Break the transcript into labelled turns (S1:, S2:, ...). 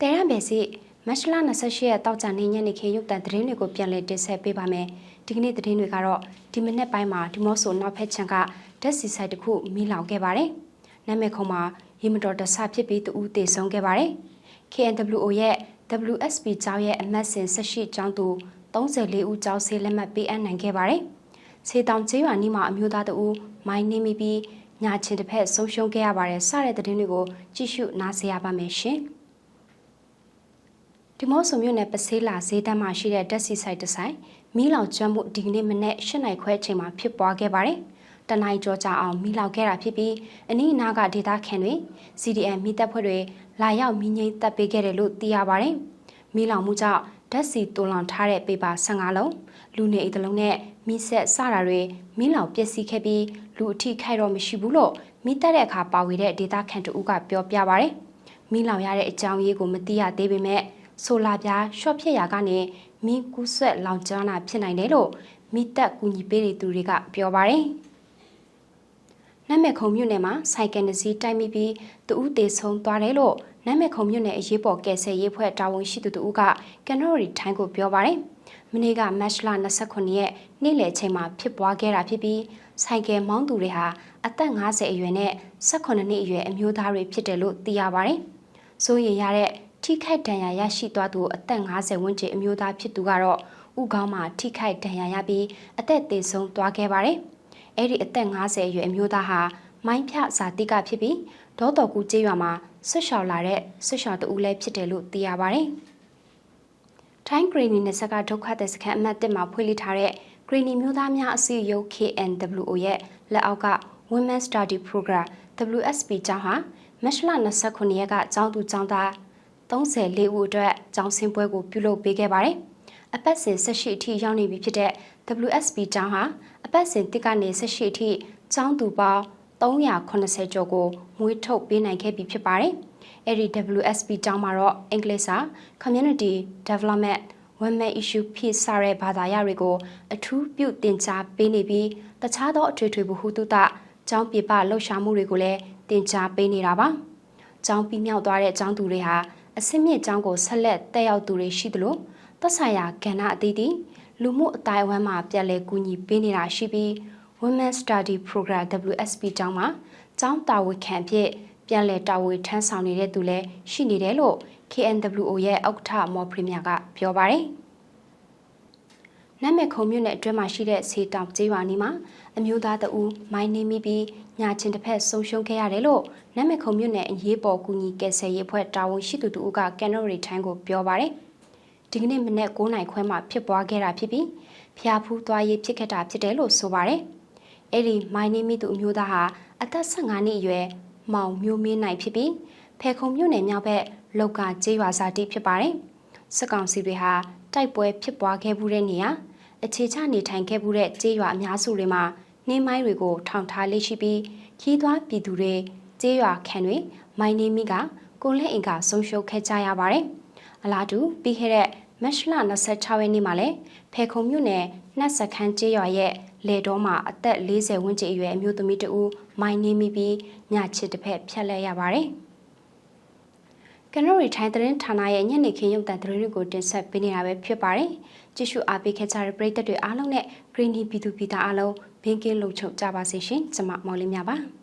S1: တဲရမယ်စီမတ်လ28ရက်တောက်ကြနေညနေခင်းရုပ်သံသတင်းတွေကိုပြန်လည်တင်ဆက်ပေးပါမယ်ဒီကနေ့သတင်းတွေကတော့ဒီမနေ့ပိုင်းမှာဒီမော့ဆိုနောက်ဖက်ချန်ကဓာတ်စီဆိုင်တစ်ခုမီးလောင်ခဲ့ပါတယ်နာမည်ခုံမှာရေမတော်တဆဖြစ်ပြီးတူဦးတေဆုံးခဲ့ပါတယ် KNWO ရဲ့ WSP ကျောင်းရဲ့အမတ်စဉ်18ကျောင်းသူ34ဦးကျောင်းဆေးလက်မှတ်ပေးအပ်နိုင်ခဲ့ပါတယ်ခြေတောင်ကျေးရွာနီးမှာအမျိုးသားတဦးမိုင်းနေမိပြီးညာချင်းတစ်ဖက်ဆုံးရှုံးခဲ့ရပါတယ်စတဲ့သတင်းတွေကိုကြည့်ရှုနားဆင်ရပါမယ်ရှင် ဒီမော့ဆိုမြို့နယ်ပစေးလာဈေးတန်းမှာရှိတဲ့ဓာတ်စီဆိုင်တစ်ဆိုင်မီးလောင်ကျွမ်းမှုဒီကနေ့မနေ့၈နိုင်ခွဲအချိန်မှာဖြစ်ပွားခဲ့ပါတယ်တနိုင်ကြောကြအောင်မီးလောင်ခဲ့တာဖြစ်ပြီးအနီးအနားကဒေသခံတွေ CDM မိတပ်ဖွဲ့တွေလာရောက်မီးငိမ့်တပ်ပေးခဲ့တယ်လို့သိရပါတယ်။မီးလောင်မှုကြောင့်ဓာတ်စီတူလောင်ထားတဲ့ပေပါ15လုံးလူနေအိတ်တလုံးနဲ့မီးဆက်စတာတွေမီးလောင်ပျက်စီးခဲ့ပြီးလူအထိခိုက်တော့မရှိဘူးလို့မိတပ်တဲ့အခါပါဝေတဲ့ဒေသခံတဦးကပြောပြပါတယ်။မီးလောင်ရတဲ့အကြောင်းရင်းကိုမသိရသေးပေမဲ့ ဆိုလာပြားရှော့ဖြစ်ရာကနေမီးကူးဆွက်လောင်ကျွမ်းတာဖြစ်နိုင်တယ်လို့မိတပ်ကူညီပေးတဲ့သူတွေကပြောပါတယ်။နမ်မဲခုံမြို့နယ်မှာဆိုင်ကယ်တစ်စီးတိုက်မိပြီးတဦးတေဆုံးသွားတယ်လို့နမ်မဲခုံမြို့နယ်အရေးပေါ်ကယ်ဆယ်ရေးဖွဲ့တာဝန်ရှိသူတဦးကကန်နိုရီထိုင်းကိုပြောပါတယ်။မနေ့ကမတ်လ29ရက်နေ့လယ်ချိန်မှာဖြစ်ပွားခဲ့တာဖြစ်ပြီးဆိုင်ကယ်မောင်းသူတွေဟာအသက်50အရွယ်နဲ့18နှစ်အရွယ်အမျိုးသားတွေဖြစ်တယ်လို့သိရပါတယ်။စိုးရိမ်ရတဲ့ ထိခိုက်ဒဏ်ရာရရှိသွားသူအသက်50ဝန်းကျင်အမျိုးသားဖြစ်သူကတော့ဥကောင်းမှာထိခိုက်ဒဏ်ရာရပြီးအသက်သေဆုံးသွားခဲ့ပါတယ်။အဲ့ဒီအသက်50အရွယ်အမျိုးသားဟာမိုင်းဖြဇာတိကဖြစ်ပြီးဒေါတော်ကူကျေးရွာမှာဆွတ်လျှော်လာတဲ့ဆွတ်လျှော်တူလည်းဖြစ်တယ်လို့သိရပါတယ်။ထိုင်းဂရီနီနဲ့ဆက်ကဒုက္ခသည်စခန်းအမှတ်1မှာဖွင့်လှစ်ထားတဲ့ဂရီနီမျိုးသားများအစည်းအရုံး KNWO ရဲ့လက်အောက်က Women Study Program WSP ကျောင်းဟာမတ်လ29ရက်ကကျောင်းသူကျောင်းသား 34ဦးအတွက်ကျောင်းဆင်းပွဲကိုပြုလုပ်ပေးခဲ့ပါတယ်။အပတ်စဉ်18အထိရောက်နေပြီဖြစ်တဲ့ WSP ကျောင်းဟာအပတ်စဉ်တစ်ကနေ18အထိကျောင်းသူပေါင်း380ကျော်ကိုမွေးထုတ်ပေးနိုင်ခဲ့ပြီဖြစ်ပါတယ်။အဲဒီ WSP ကျောင်းမှာတော့အင်္ဂလိပ်စာ Community Development Women Issue Peace စတဲ့ဘာသာရပ်တွေကိုအထူးပြုတင် जा ပေးနေပြီးတခြားသောအထွေထွေဘ ഹു တုတကျောင်းပြပလှုပ်ရှားမှုတွေကိုလည်းတင် जा ပေးနေတာပါ။ကျောင်းပြီးမြောက်သွားတဲ့ကျောင်းသူတွေဟာ အစင်းမြင့်ကျောင်းကိုဆက်လက်တက်ရောက်သူတွေရှိသလိုသက်ဆိုင်ရာကဏ္ဍအသီးသီးလူမှုအတိုင်းအဝန်းမှာပြန်လည်ကူညီပေးနေတာရှိပြီး Women Study Program WSP ကျောင်းမှာကျောင်းတာဝန်ခံဖြစ်ပြန်လည်တာဝန်ထမ်းဆောင်နေတဲ့သူလည်းရှိနေတယ်လို့ KNWO ရဲ့ဥက္ကဋ္ဌမော်ပရီမီယာကပြောပါတယ်။ နမ်မဲခုံမြို့နယ်အတွင်းမှာရှိတဲ့ဆေးတောင်ကျေးရွာနီးမှာအမျိုးသားတဦးမိုင်းနေမိပြီးညာချင်းတစ်ဖက်ဆုံးရှုံးခဲ့ရတယ်လို့နမ်မဲခုံမြို့နယ်အရေးပေါ်ကူညီကယ်ဆယ်ရေးဖွဲ့တာဝန်ရှိသူတူကကန်နိုရီထိုင်းကိုပြောပါတယ်။ဒီကနေ့မနေ့9နိုင်ခွဲမှာဖြစ်ပွားခဲ့တာဖြစ်ပြီးဖျားဖူးသွားရေးဖြစ်ခဲ့တာဖြစ်တယ်လို့ဆိုပါတယ်။အဲ့ဒီမိုင်းနေမိသူအမျိုးသားဟာအသက်15နှစ်အရွယ်မောင်မျိုးမင်းနိုင်ဖြစ်ပြီးဖဲခုံမြို့နယ်မြောက်ဘက်လောက်ကကျေးရွာစာတိဖြစ်ပါတယ်။စစ်ကောင်စီတွေဟာတိုက်ပွဲဖြစ်ပွားခဲ့မှုတဲ့နေရာ အခြေချနေထိုင်ခဲ့မှုတဲ့ကျေးရွာအများစုတွေမှာနှင်းမိုင်းတွေကိုထောင်ထားလေးရှိပြီးခီးသွွားပြည်သူတွေကျေးရွာခံတွေမိုင်းနေမိကကိုလက်အင်ကဆုံးရှုံးခဲ့ကြရပါတယ်။အလားတူပြီးခဲ့တဲ့မတ်လ26ရက်နေ့မှာလည်းဖေခုံမြို့နယ်နှက်စခန်းကျေးရွာရဲ့လေတော်မှာအသက်40ဝန်းကျင်အရွယ်အမျိုးသမီးတဦးမိုင်းနေမိပြီးညချစ်တစ်ဖက်ဖြတ်လဲရပါတယ်။ ကနိုရီထိုင်းသတင်းဌာနရဲ့ညနေခင်းရုပ်သံသတင်းတွေကိုတင်ဆက်ပေးနေတာပဲဖြစ်ပါတယ်။ကြည့်ရှုအားပေးခဲ့ကြတဲ့ပရိသတ်တွေအားလုံးနဲ့ Green Tea ပြည်သူပြည်သားအားလုံးဘင်းကင်းလုံခြုံကြပါစေရှင်။ကျွန်မမော်လင်းမြပါ။